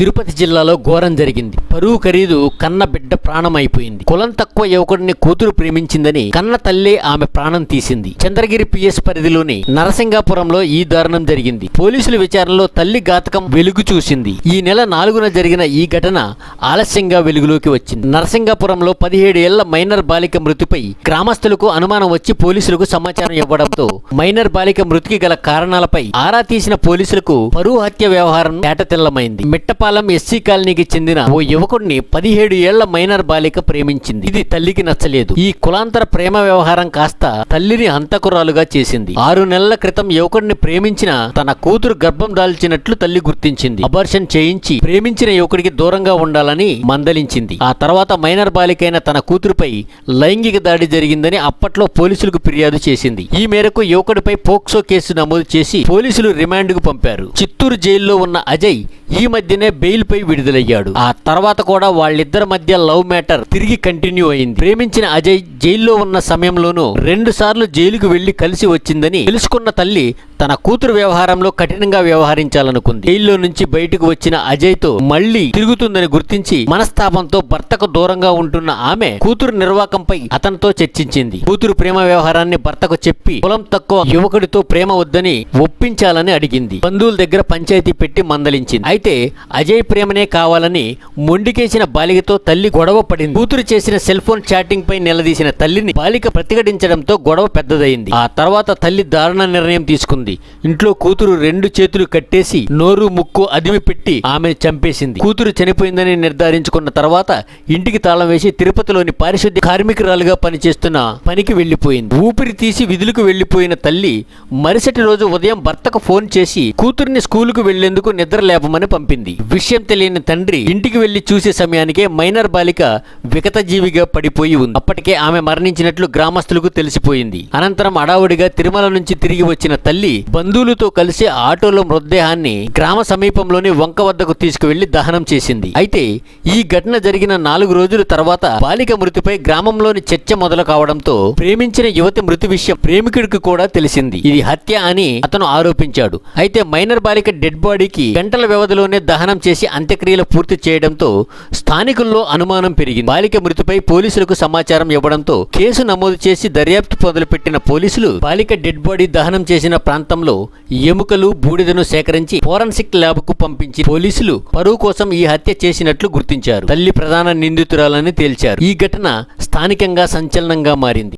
తిరుపతి జిల్లాలో ఘోరం జరిగింది. పరువు ఖరీదు కన్న బిడ్డ ప్రాణం అయిపోయింది కులం తక్కువ యువకుడిని కూతురు ప్రేమించిందని కన్న తల్లే ఆమె ప్రాణం తీసింది. చంద్రగిరి పిఎస్ పరిధిలోని నరసింగాపురంలో ఈ దారుణం జరిగింది. పోలీసుల విచారణలో తల్లి ఘాతకం వెలుగు చూసింది. ఈ నెల నాలుగున జరిగిన ఈ ఘటన ఆలస్యంగా వెలుగులోకి వచ్చింది. నరసింగాపురంలో పదిహేడు ఏళ్ళ మైనర్ బాలిక మృతిపై గ్రామస్తులకు అనుమానం వచ్చి పోలీసులకు సమాచారం ఇవ్వడంతో మైనర్ బాలిక మృతికి గల కారణాలపై ఆరా తీసిన పోలీసులకు పరువు హత్య వ్యవహారం తేటతెల్లమైంది మిట్టపాలెం ఎస్సీ కాలనీకి చెందిన ఓ యువకుడిని పదిహేడు ఏళ్ళ మైనర్ బాలిక ప్రేమించింది. ఇది తల్లికి నచ్చలేదు. ఈ కులాంతర ప్రేమ వ్యవహారం కాస్త తల్లిని హంతకురాలుగా చేసింది. ఆరు నెలల క్రితం యువకుడిని ప్రేమించిన తన కూతురు గర్భం దాల్చినట్లు తల్లి గుర్తించింది. అబార్షన్ చేయించి ప్రేమించిన యువకుడికి దూరంగా ఉండాలని మందలించింది. ఆ తర్వాత మైనర్ బాలికైన తన కూతురుపై లైంగిక దాడి జరిగిందని అప్పట్లో పోలీసులకు ఫిర్యాదు చేసింది. ఈ మేరకు యువకుడిపై పోక్సో కేసు నమోదు చేసి పోలీసులు రిమాండ్కు పంపారు. చిత్తూరు జైల్లో ఉన్న అజయ్ ఈ మధ్యనే బెయిల్ పై విడుదలయ్యాడు. ఆ తర్వాత కూడా వాళ్ళిద్దరి మధ్య లవ్ మ్యాటర్ తిరిగి కంటిన్యూ అయింది. ప్రేమించిన అజయ్ జైల్లో ఉన్న సమయంలోనూ రెండు సార్లు జైలుకు వెళ్ళి కలిసి వచ్చిందని తెలుసుకున్న తల్లి తన కూతురు వ్యవహారంలో కఠినంగా వ్యవహరించాలనుకుంది. జైల్లో నుంచి బయటకు వచ్చిన అజయ్తో మళ్ళీ తిరుగుతుందని గుర్తించి మనస్తాపంతో భర్తకు దూరంగా ఉంటున్న ఆమె కూతురు నిర్వాకంపై అతనితో చర్చించింది. కూతురు ప్రేమ వ్యవహారాన్ని భర్తకు చెప్పి కులం తక్కువ యువకుడితో ప్రేమ వద్దని ఒప్పించాలని అడిగింది. బంధువుల దగ్గర పంచాయతీ పెట్టి మందలించింది. అయితే అజయ్ ప్రేమనే కావాలని మొండికేసిన బాలికతో తల్లి గొడవ పడింది. కూతురు చేసిన సెల్ ఫోన్ చాటింగ్ పై నిలదీసిన తల్లిని బాలిక ప్రతిఘటించడంతో గొడవ పెద్దదైంది ఆ తర్వాత తల్లి దారుణ నిర్ణయం తీసుకుంది. ఇంట్లో కూతురు రెండు చేతులు కట్టేసి నోరు ముక్కు అదిమి పెట్టి ఆమెను చంపేసింది. కూతురు చనిపోయిందని నిర్ధారించుకున్న తర్వాత ఇంటికి తాళం వేసి తిరుపతిలోని పారిశుద్ధ్య కార్మికురాలుగా పనిచేస్తున్న పనికి వెళ్ళిపోయింది ఊపిరి తీసి విధులకు వెళ్ళిపోయిన తల్లి మరుసటి రోజు ఉదయం భర్తకు ఫోన్ చేసి కూతుర్ని స్కూలుకు వెళ్ళేందుకు నిద్ర లేపమని పంపింది. విషయం తెలియని తండ్రి ఇంటికి వెళ్ళి చూసే సమయానికే మైనర్ బాలిక వికతజీవిగా పడిపోయి ఉంది. అప్పటికే ఆమె మరణించినట్లు గ్రామస్తులకు తెలిసిపోయింది. అనంతరం అడావుడిగా తిరుమల నుంచి తిరిగి వచ్చిన తల్లి బంధువులతో కలిసి ఆటోలో మృతదేహాన్ని గ్రామ సమీపంలోని వంక వద్దకు తీసుకువెళ్ళి దహనం చేసింది. అయితే ఈ ఘటన జరిగిన నాలుగు రోజుల తర్వాత బాలిక మృతిపై గ్రామంలోని చర్చ మొదలు కావడంతో ప్రేమించిన యువతి మృతి విషయం ప్రేమికుడికి కూడా తెలిసింది. ఇది హత్య అని అతను ఆరోపించాడు. అయితే మైనర్ బాలిక డెడ్ బాడీకి గంటల వ్యవధిలోనే దహనం చేసి అంత్యక్రియలు పూర్తి చేయడంతో స్థానికుల్లో అనుమానం పెరిగింది. బాలిక మృతిపై పోలీసులకు సమాచారం ఇవ్వడంతో కేసు నమోదు చేసి దర్యాప్తు మొదలుపెట్టిన పోలీసులు బాలిక డెడ్ బాడీ దహనం చేసిన ప్రాంతంలో ఎముకలు బూడిదను సేకరించి ఫోరెన్సిక్ ల్యాబ్కు పంపించి పోలీసులు పరువు కోసం ఈ హత్య చేసినట్లు గుర్తించారు. తల్లి ప్రధాన నిందితురాలని తేల్చారు. ఈ ఘటన స్థానికంగా సంచలనంగా మారింది.